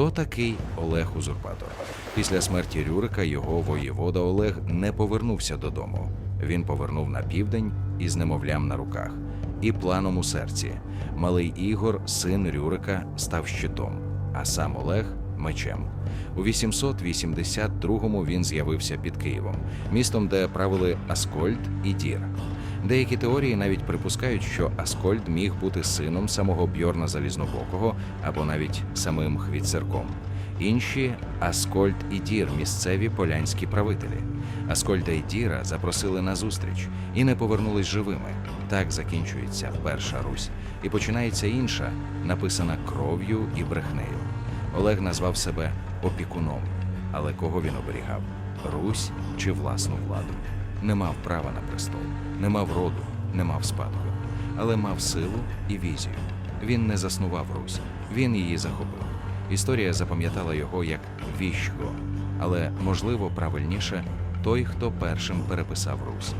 Хто такий Олег Узурпатор? Після смерті Рюрика його воєвода Олег не повернувся додому. Він повернув на південь із немовлям на руках і планом у серці. Малий Ігор, син Рюрика, став щитом, а сам Олег мечем. У 882-му він з'явився під Києвом, містом, де правили Аскольд і Дір. Деякі теорії навіть припускають, що Аскольд міг бути сином самого Бьорна Залізнобокого або навіть самим Хвіцерком. Інші Аскольд і Дір місцеві полянські правителі. Аскольда і Діра запросили на зустріч і не повернулись живими. Так закінчується перша Русь, і починається інша, написана кров'ю і брехнею. Олег назвав себе опікуном, але кого він оберігав? Русь чи власну владу? Не мав права на престол, не мав роду, не мав спадку, але мав силу і візію. Він не заснував Русь, він її захопив. Історія запам'ятала його як віщго, але можливо правильніше той, хто першим переписав Русь.